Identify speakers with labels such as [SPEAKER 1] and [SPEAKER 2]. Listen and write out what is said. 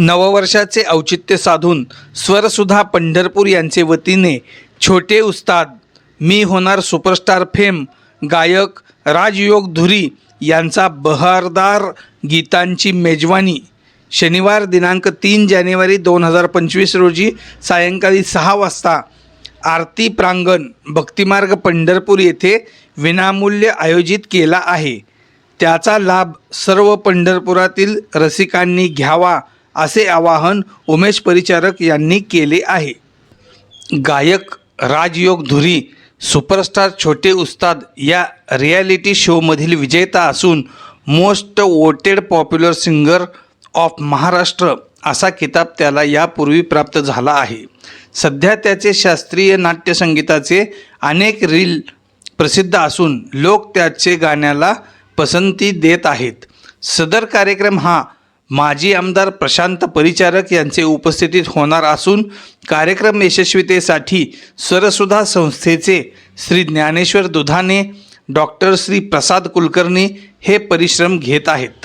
[SPEAKER 1] नववर्षाचे औचित्य साधून स्वरसुधा पंढरपूर यांचे वतीने छोटे उस्ताद मी होणार सुपरस्टार फेम गायक राजयोग धुरी यांचा बहारदार गीतांची मेजवानी. शनिवार दिनांक तीन जानेवारी दोन हजार पंचवीस रोजी सायंकाळी सहा वाजता आरती प्रांगण भक्तिमार्ग पंढरपूर येथे विनामूल्य आयोजित केला आहे. त्याचा लाभ सर्व पंढरपुरातील रसिकांनी घ्यावा असे आवाहन उमेश परिचारक यांनी केले आहे. गायक राजयोग धुरी सुपरस्टार छोटे उस्ताद या रियालिटी शोमधील विजेता असून most voted popular singer of Maharashtra असा किताब त्याला यापूर्वी प्राप्त झाला आहे. सध्या त्याचे शास्त्रीय नाट्यसंगीताचे अनेक रील प्रसिद्ध असून लोक त्याचे गाण्याला पसंती देत आहेत. सदर कार्यक्रम हा माजी आमदार प्रशांत परिचारक यांचे उपस्थितीत होणार असून कार्यक्रम यशस्वीतेसाठी स्वरसुधा संस्थेचे श्री ज्ञानेश्वर दुधाने डॉक्टर श्री प्रसाद कुलकर्णी हे परिश्रम घेत आहेत.